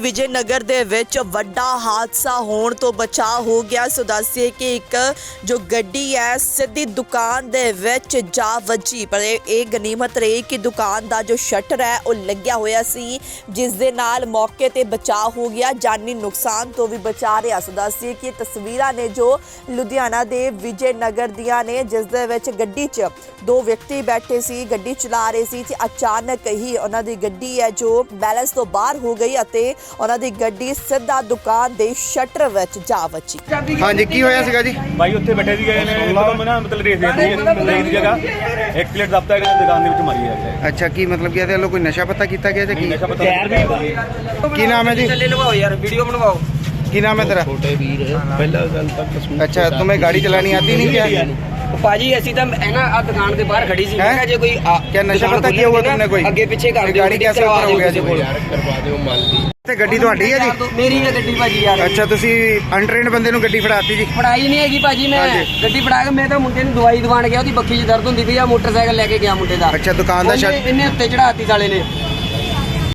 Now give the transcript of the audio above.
ਵਿਜੇਨਗਰ ਦੇ ਵਿੱਚ ਵੱਡਾ ਹਾਦਸਾ ਹੋਣ ਤੋਂ ਬਚਾ ਹੋ ਗਿਆ। ਸੋ ਦੱਸਿਏ ਕਿ ਇੱਕ ਜੋ ਗੱਡੀ ਹੈ, ਸਿੱਧੀ ਦੁਕਾਨ ਦੇ ਵਿੱਚ ਜਾ ਵੱਜੀ। ਪਰ ਇਹ ਗਨੀਮਤ ਰਹੀ ਕਿ ਦੁਕਾਨ ਦਾ ਜੋ ਸ਼ਟਰ ਹੈ, ਉਹ ਲੱਗਿਆ ਹੋਇਆ ਸੀ, ਜਿਸ ਦੇ ਨਾਲ ਮੌਕੇ ਤੇ ਬਚਾਅ ਹੋ ਗਿਆ। ਜਾਨੀ ਨੁਕਸਾਨ ਤੋਂ ਵੀ ਬਚਾ ਰਿਹਾ। ਸੋ ਦੱਸਿਏ ਕਿ ਇਹ ਤਸਵੀਰਾਂ ਨੇ ਜੋ ਲੁਧਿਆਣਾ ਦੇ ਵਿਜੇ ਨਗਰ ਦੀਆਂ ਨੇ, ਜਿਸ ਦੇ ਵਿੱਚ ਗੱਡੀ 'ਚ ਦੋ ਵਿਅਕਤੀ ਬੈਠੇ ਸੀ, ਗੱਡੀ ਚਲਾ ਰਹੇ ਸੀ ਤੇ ਅਚਾਨਕ ਹੀ ਉਹਨਾਂ ਦੀ ਗੱਡੀ ਹੈ, ਜੋ ਬੈਲੈਂਸ ਤੋਂ ਬਾਹਰ ਹੋ ਗਈ ਅਤੇ ਉਹਨਾਂ ਦੀ ਗੱਡੀ ਸਿੱਧਾ ਦੁਕਾਨ ਦੇ ਸ਼ਟਰ ਵਿੱਚ ਜਾ ਵੱਜੀ ਹਾਂਜੀ ਕੀ ਹੋਇਆ ਸੀਗਾ ਜੀ ਭਾਈ ਉੱਥੇ ਬੈਠੇ ਸੀਗੇ ਇਹਨੇ ਮਤਲਬ ਮੈਂ ਨਾ ਮਤਲਬ ਰੇਸ ਦੇ ਰਹੀ ਦੀ ਜਗ੍ਹਾ ਇੱਕ ਪਲੇਟ ਦਬਤਾ ਕਿ ਦੁਕਾਨ ਦੇ ਵਿੱਚ ਮਾਰੀ ਹੈ ਅੱਛਾ ਕੀ ਮਤਲਬ ਕਿ ਇਹਦੇ ਵੱਲੋਂ ਕੋਈ ਨਸ਼ਾ ਪਤਾ ਕੀਤਾ ਗਿਆ ਜਾਂ ਕੀ ਨਸ਼ਾ ਪਤਾ ਕੀ ਨਾਮ ਹੈ ਜੀ ਚੱਲੇ ਲਵਾਓ ਯਾਰ ਵੀਡੀਓ ਬਣਵਾਓ ਕੀ ਨਾਮ ਹੈ ਤੇਰਾ छोटे वीर है पहला गल तक कसूर अच्छा तुम्हें गाड़ी चलानी आती नहीं क्या ਉਹ ਭਾਜੀ ਅਸੀਂ ਤਾਂ ਮੈਂ ਨਾ ਆ ਦੁਕਾਨ ਦੇ ਬਾਹਰ ਖੜੀ ਸੀ। ਮੈਂ ਕਿਹਾ ਜੇ ਕੋਈ ਕਿਆ ਨਸ਼ਾ ਪਤਾ ਕੀ ਹੋਇਆ ਤੁਮਨੇ ਕੋਈ ਅੱਗੇ ਪਿੱਛੇ ਕਰ ਦਿਓ ਗਾੜੀ ਕੈਸੇ ਉੱਪਰ ਹੋ ਜੀ ਕੋਲ। ਕਰਵਾ ਦਿਓ ਮਾਲ ਦੀ ਤੇ ਗੱਡੀ ਤੁਹਾਡੀ ਹੈ ਜੀ? ਮੇਰੀ ਹੈ ਗੱਡੀ ਭਾਜੀ ਯਾਰ। ਅੱਛਾ ਤੁਸੀਂ ਅਨਟ੍ਰੇਨਡ ਬੰਦੇ ਨੂੰ ਗੱਡੀ ਫੜਾਤੀ ਜੀ। ਫੜਾਈ ਨਹੀਂ ਹੈਗੀ ਭਾਜੀ ਮੈਂ। ਗੱਡੀ ਫੜਾ ਕੇ ਮੈਂ ਤਾਂ ਮੁੰਡੇ ਨੂੰ ਦਵਾਈ ਦਿਵਾਣ ਗਿਆ ਉਹਦੀ ਬੱਖੀ 'ਚ ਦਰਦ ਹੁੰਦੀ ਪਈ ਆ ਮੋਟਰਸਾਈਕਲ ਲੈ ਕੇ ਗਿਆ ਮੁੰਡੇ ਦਾ। ਅੱਛਾ ਦੁਕਾਨ ਦਾ ਸ਼ੱਕ ਇਹਨੇ ਉੱਤੇ ਚੜਾਤੀ ਸਾਲੇ ਨੇ।